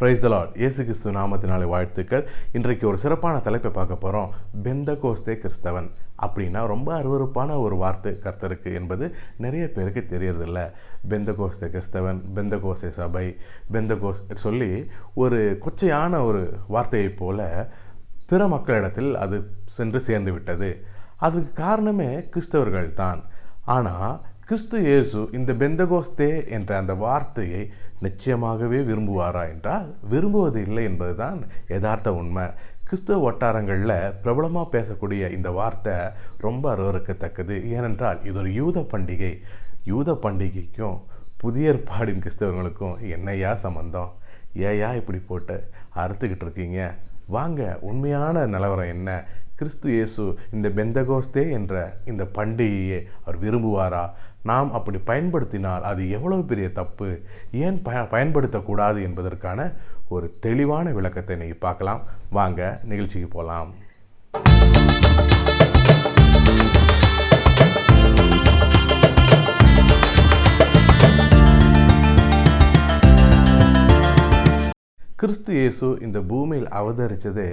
Praise the இயேசு கிறிஸ்து நாமத்தினாலே வாழ்த்துக்கள். இன்றைக்கு ஒரு சிறப்பான தலைப்பை பார்க்க போகிறோம் பெந்த கோஸ்தே கிறிஸ்தவன் அப்படின்னா ரொம்ப அருவறுப்பான ஒரு வார்த்தை கர்த்தருக்கு என்பது நிறைய பேருக்கு தெரியறதில்ல. பெந்த கோஸ்தே கிறிஸ்தவன் பெந்த கோஸ்தே சபை பெந்த கோஸ் சொல்லி ஒரு கொச்சையான ஒரு வார்த்தையைப் போல பிற மக்களிடத்தில் அது சென்று சேர்ந்து விட்டது. அதுக்கு காரணமே கிறிஸ்தவர்கள் தான் ஆனால் கிறிஸ்து இயேசு இந்த பெந்தகோஸ்தே என்ற அந்த வார்த்தையை நிச்சயமாகவே விரும்புவாரா என்றால் விரும்புவது இல்லை என்பதுதான் யதார்த்த உண்மை. கிறிஸ்துவ வட்டாரங்களில் பிரபலமாக பேசக்கூடிய இந்த வார்த்தை ரொம்ப அருவறுக்கத்தக்கது ஏனென்றால் இது ஒரு யூத பண்டிகை. யூத பண்டிகைக்கும் புதிய ஏற்பாடின் கிறிஸ்தவர்களுக்கும் என்னையா சம்பந்தம்? ஏயா இப்படி போட்டு அறுத்துக்கிட்டு இருக்கீங்க? வாங்க உண்மையான நிலவரம் என்ன? கிறிஸ்து இயேசு இந்த பெந்தகோஸ்தே என்ற இந்த பண்டிகையை அவர் விரும்புவாரா? நாம் அப்படி பயன்படுத்தினால் அது எவ்வளவு பெரிய தப்பு? ஏன் ப பயன்படுத்தக்கூடாது என்பதற்கான ஒரு தெளிவான விளக்கத்தை நீங்கள் பார்க்கலாம். வாங்க நிகழ்ச்சிக்கு போகலாம் கிறிஸ்து இயேசு இந்த பூமியில் அவதரித்ததே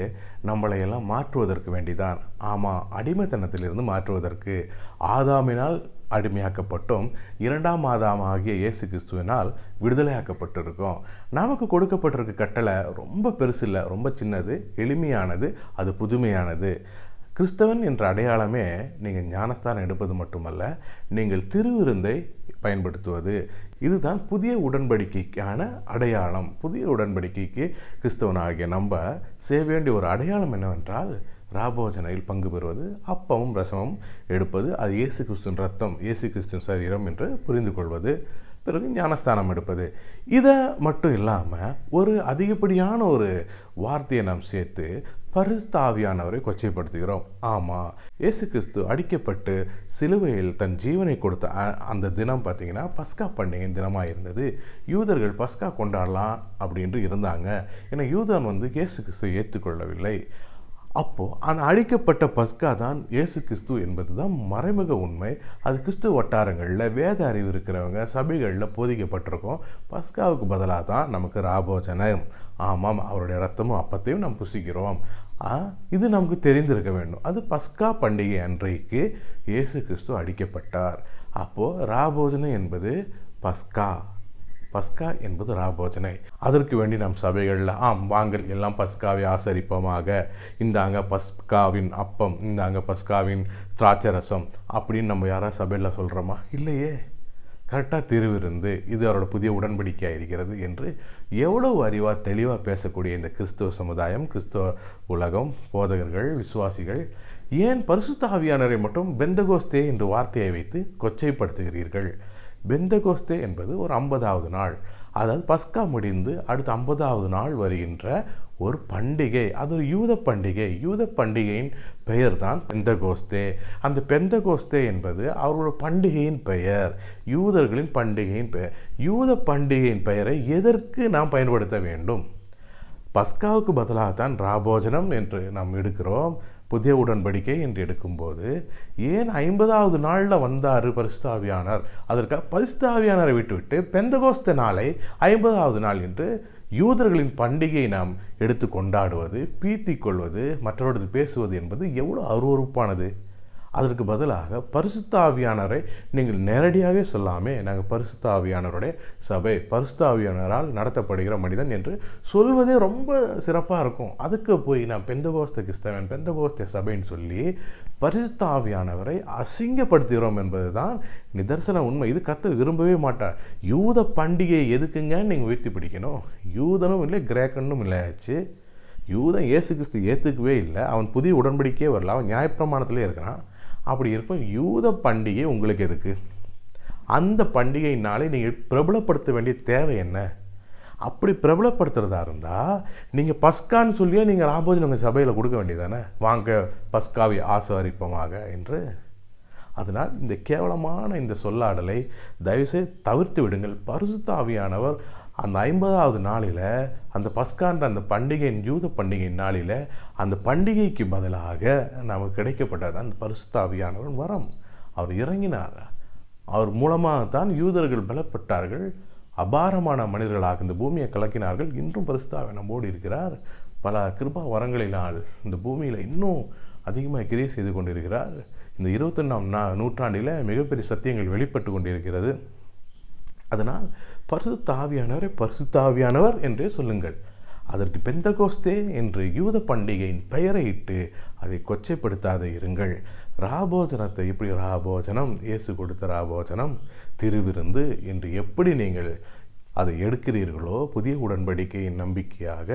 நம்மளையெல்லாம் மாற்றுவதற்கு வேண்டிதான். ஆமாம் அடிமைத்தனத்திலிருந்து மாற்றுவதற்கு. ஆதாமினால் அடிமையாக்கப்பட்டோம் இரண்டாம் ஆதாமாகிய இயேசு கிறிஸ்துவினால் விடுதலையாக்கப்பட்டிருக்கோம். நமக்கு கொடுக்கப்பட்டிருக்க கட்டளை ரொம்ப பெருசு இல்லை ரொம்ப சின்னது எளிமையானது அது புதுமையானது. கிறிஸ்தவன் என்ற அடையாளமே நீங்கள் ஞானஸ்தானம் எடுப்பது மட்டுமல்ல நீங்கள் திருவிருந்தை பயன்படுத்துவது. இதுதான் புதிய உடன்படிக்கைக்கான அடையாளம். புதிய உடன்படிக்கைக்கு கிறிஸ்தவனாகிய நம்ம செய்ய வேண்டிய ஒரு அடையாளம் என்னவென்றால் ராபோஜனையில் பங்கு பெறுவது அப்பமும் ரசமும் எடுப்பது அது இயேசு கிறிஸ்துவின் ரத்தம் இயேசு கிறிஸ்துவின் சரீரம் என்று புரிந்து கொள்வது பிறகு ஞானஸ்தானம் எடுப்பது. இதை மட்டும் இல்லாமல் ஒரு அதிகப்படியான ஒரு வார்த்தையை நாம் சேர்த்து பரிஸ்தாவியானவரை கொச்சைப்படுத்துகிறோம். ஆமாம் இயேசு கிறிஸ்து அடிக்கப்பட்டு சிலுவையில் தன் ஜீவனை கொடுத்த அந்த தினம் பார்த்திங்கன்னா பஸ்கா பண்டிகையின் தினமாக இருந்தது. யூதர்கள் பஸ்கா கொண்டாடலாம் அப்படின்ட்டு இருந்தாங்க. ஏன்னா யூதன் வந்து இயேசு கிறிஸ்துவை ஏற்றுக்கொள்ளவில்லை. அப்போது அந்த அழிக்கப்பட்ட பஸ்கா தான் இயேசு கிறிஸ்து என்பது தான் மறைமுக உண்மை. அது கிறிஸ்து வட்டாரங்களில் வேத அறிவு இருக்கிறவங்க சபைகளில் போதிக்கப்பட்டிருக்கோம். பஸ்காவுக்கு பதிலாக தான் நமக்கு ராபோஜனம். ஆமாம் அவருடைய ரத்தமும் அப்பத்தையும் நாம் புசிக்கிறோம். இது நமக்கு தெரிந்திருக்க வேண்டும். அது பஸ்கா பண்டிகை அன்றைக்கு இயேசு கிறிஸ்து அடிக்கப்பட்டார். அப்போது ராபோஜனம் என்பது பஸ்கா. பஸ்கா என்பது ராபோஜனை. அதற்கு வேண்டி நம் சபைகளில் ஆம் வாங்கல் எல்லாம் பஸ்காவை ஆசரிப்போமாக. இந்தாங்க பஸ்காவின் அப்பம் இந்தாங்க பஸ்காவின் திராட்சரசம் அப்படின்னு நம்ம யாராவது சபையில் சொல்கிறோமா இல்லையே. கரெக்டாக திருவிருந்து இது அவரோட புதிய உடன்படிக்கையாக இருக்கிறது என்று எவ்வளவு அறிவாக தெளிவாக பேசக்கூடிய இந்த கிறிஸ்துவ சமுதாயம் கிறிஸ்துவ உலகம் போதகர்கள் விசுவாசிகள் ஏன் பரிசுத்தாவியானரை மட்டும் பெந்தகோஸ்தே என்று வார்த்தையை வைத்து கொச்சைப்படுத்துகிறீர்கள்? பெந்தகோஸ்தே என்பது ஒரு ஐம்பதாவது நாள். அதாவது பஸ்கா முடிந்து அடுத்த ஐம்பதாவது நாள் வருகின்ற ஒரு பண்டிகை. அது ஒரு யூத பண்டிகை. யூத பண்டிகையின் பெயர் தான் பெந்தகோஸ்தே. அந்த பெந்தகோஸ்தே என்பது அவரோட பண்டிகையின் பெயர். யூதர்களின் பண்டிகையின் பெயர் யூத பண்டிகையின் பெயரை எதற்கு நாம் பயன்படுத்த வேண்டும்? பஸ்காவுக்கு பதிலாக தான் ராபோஜனம் என்று நாம் எடுக்கிறோம். புதிய உடன்படிக்கை என்று எடுக்கும்போது ஏன் ஐம்பதாவது நாளில் வந்தார் பரிசுத்தாவியானார்? அதற்காக பரிசுத்தாவியானரை விட்டுவிட்டு பெந்தகோஸ்த நாளை ஐம்பதாவது நாள் என்று யூதர்களின் பண்டிகையை நாம் எடுத்து கொண்டாடுவது பீத்தி கொள்வது மற்றவரது பேசுவது என்பது எவ்வளோ அருவறுப்பானது அதற்கு பதிலாக பரிசுத்தாவியானரை நீங்கள் நேரடியாகவே சொல்லாமே நாங்கள் பரிசுத்தாவியானருடைய சபை பரிசுத்தாவியானரால் நடத்தப்படுகிற மனிதன் என்று சொல்வதே ரொம்ப சிறப்பாக இருக்கும். அதுக்கு போய் நான் பெந்தகோஸ்த கிறிஸ்தவன் பெந்தகோஸ்த சபைன்னு சொல்லி பரிசுத்தாவியானவரை அசிங்கப்படுத்துகிறோம் என்பது தான் நிதர்சன உண்மை. இது கத்து விரும்பவே மாட்டார். யூத பண்டிகையை எதுக்குங்கன்னு நீங்கள் உயர்த்தி பிடிக்கணும்? யூதனும் இல்லை கிரேக்கனும் இல்லையாச்சு யூதன் இயேசு கிறிஸ்து ஏற்றுக்கவே இல்லை. அவன் புதிய உடன்படிக்கையே வரல. அவன் நியாயப்பிரமாணத்திலே இருக்கிறான். அப்படி இருக்கும். யூத பண்டிகை உங்களுக்கு எதுக்கு? அந்த பண்டிகையினாலே நீங்கள் பிரபலப்படுத்த வேண்டிய தேவை என்ன? அப்படி பிரபலப்படுத்துகிறதா இருந்தால் நீங்கள் பஸ்கான்னு சொல்லியே நீங்கள் ராபோஜன் உங்கள் சபையில் கொடுக்க வேண்டியதானே வாங்க பஸ்காவை ஆசாரிப்பமாக என்று. அதனால் இந்த கேவலமான இந்த சொல்லாடலை தயவுசெய்து தவிர்த்து விடுங்கள். பரிசுத்தாவியானவர் அந்த ஐம்பதாவது நாளில் அந்த பஸ்கான்ற அந்த பண்டிகையின் யூத பண்டிகையின் நாளில் அந்த பண்டிகைக்கு பதிலாக நமக்கு கிடைக்கப்பட்டது அந்த பரிசுத்தாவியானவன் வரம். அவர் இறங்கினார். அவர் மூலமாக தான் யூதர்கள் பலப்பட்டார்கள். அபாரமான மனிதர்களாக இந்த பூமியை கலக்கினார்கள். இன்றும் பரிசுத்தாவை நம்மோடு இருக்கிறார். பல கிருபா வரங்களினால் இந்த பூமியில் இன்னும் அதிகமாக கிரியை செய்து கொண்டிருக்கிறார். இந்த இருபத்தொன்னாம் நா நூற்றாண்டில் மிகப்பெரிய சத்தியங்கள் வெளிப்பட்டு கொண்டிருக்கிறது. அதனால் பரிசுத்த பரிசுத்தாவியானவர் என்றே சொல்லுங்கள். அதற்கு பெந்தகோஸ்தே என்று யூத பண்டிகையின் பெயரை இட்டு அதை கொச்சைப்படுத்தாத இருங்கள். ராபோஜனத்தை எப்படி ராபோஜனம் இயேசு கொடுத்த ராபோஜனம் திருவிருந்து என்று எப்படி நீங்கள் அதை எடுக்கிறீர்களோ புதிய உடன்படிக்கையின் நம்பிக்கையாக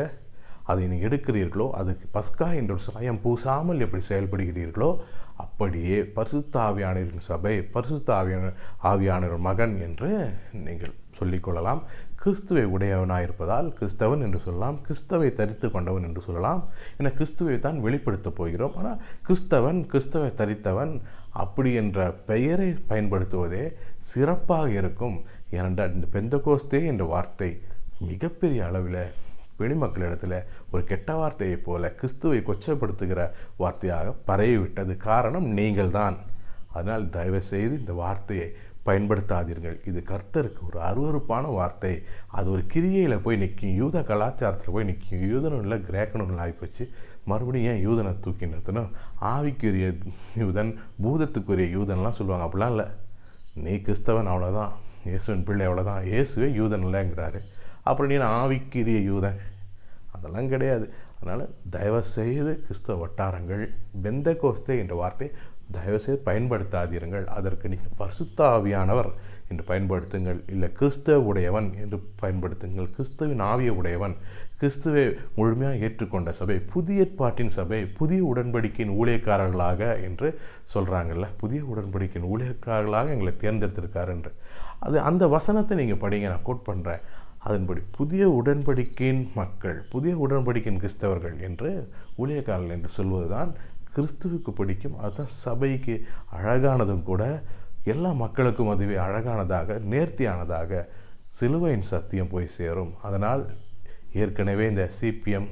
அதை நீங்கள் எடுக்கிறீர்களோ அதுக்கு பஸ்கா என்ற ஒரு சாயம் பூசாமல் எப்படி செயல்படுகிறீர்களோ அப்படியே பரிசுத்த ஆவியானவரின் சபை பரிசுத்த ஆவியான ஆவியானவர் மகன் என்று நீங்கள் சொல்லிக்கொள்ளலாம் கிறிஸ்துவை உடையவனாயிருப்பதால் கிறிஸ்தவன் என்று சொல்லலாம். கிறிஸ்தவை தரித்து கொண்டவன் என்று சொல்லலாம். என கிறிஸ்துவை தான் வெளிப்படுத்தப் போகிறோம். ஆனால் கிறிஸ்தவன் கிறிஸ்தவை தரித்தவன் அப்படி என்ற பெயரை பயன்படுத்துவதே சிறப்பாக இருக்கும். ஏனென்றால் இந்த பெந்தகோஸ்தே என்ற வார்த்தை மிகப்பெரிய அளவில் வெளிமக்களிடத்தில் ஒரு கெட்ட வார்த்தையைப் போல கிறிஸ்துவை கொச்சப்படுத்துகிற வார்த்தையாக பரவிவிட்டது. காரணம் நீங்கள் தான் அதனால் தயவு செய்து இந்த வார்த்தையை பயன்படுத்தாதீர்கள். இது கர்த்தருக்கு ஒரு அருவறுப்பான வார்த்தை. அது ஒரு கிரியையில் போய் நிற்கும் யூத கலாச்சாரத்தில் போய் நிற்கும் யூதனும் இல்லை கிரேக்கனும் இல்லை ஆகிப்போச்சு மறுபடியும் ஏன் யூதனை தூக்கி நிறுத்தணும்? ஆவிக்குரிய யூதன் பூதத்துக்குரிய யூதன்லாம் சொல்லுவாங்க. அப்படிலாம் இல்லை. நீ கிறிஸ்தவன் அவ்வளோதான் இயேசுவின் பிள்ளை அவ்வளோதான் இயேசுவே யூதன் இல்லைங்கிறாரு. அப்புறம் நீ ஆவிக்குரிய யூதன்? அதெல்லாம் கிடையாது. அதனால் தயவுசெய்து கிறிஸ்தவ வட்டாரங்கள் பெந்த கோஸ்தே என்ற வார்த்தை தயவுசெய்து பயன்படுத்தாதீர்கள் அதற்கு நீங்கள் பசுத்தாவியானவர் என்று பயன்படுத்துங்கள். இல்லை கிறிஸ்தவ உடையவன் என்று பயன்படுத்துங்கள். கிறிஸ்துவின் ஆவிய உடையவன் கிறிஸ்துவை முழுமையாக ஏற்றுக்கொண்ட சபை புதிய ஏற்பாட்டின் சபை புதிய உடன்படிக்கையின் ஊழியக்காரர்களாக என்று சொல்கிறாங்கல்ல புதிய உடன்படிக்கையின் ஊழியக்காரர்களாக எங்களை தேர்ந்தெடுத்திருக்காரு என்று. அது அந்த வசனத்தை நீங்கள் படிங்க நான் கோட் பண்ணுறேன் அதன்படி புதிய உடன்படிக்கையின் மக்கள் புதிய உடன்படிக்கையின் கிறிஸ்தவர்கள் என்று ஊழியக்காரர்கள் என்று சொல்வதுதான் கிறிஸ்துவுக்கு பிடிக்கும். அதுதான் சபைக்கு அழகானதும் கூட எல்லா மக்களுக்கும் அதுவே அழகானதாக நேர்த்தியானதாக சிலுவையின் சத்தியம் போய் சேரும். அதனால் ஏற்கனவே இந்த சிபிஎம்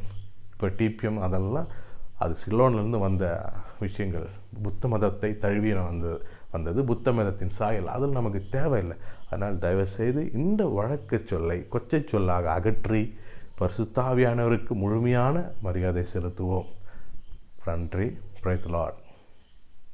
இப்போ டிபிஎம் அதெல்லாம் அது சிலோன்லேருந்து வந்த விஷயங்கள். புத்த மதத்தை தழுவி வந்தது. வந்தது புத்த மதத்தின் சாயல். அதில் நமக்கு தேவையில்லை. அதனால் தயவுசெய்து இந்த வழக்கு சொல்லை கொச்சை சொல்லாக அகற்றி பரிசுத்தாவியானவருக்கு முழுமையான மரியாதை செலுத்துவோம். நன்றி. Price Lord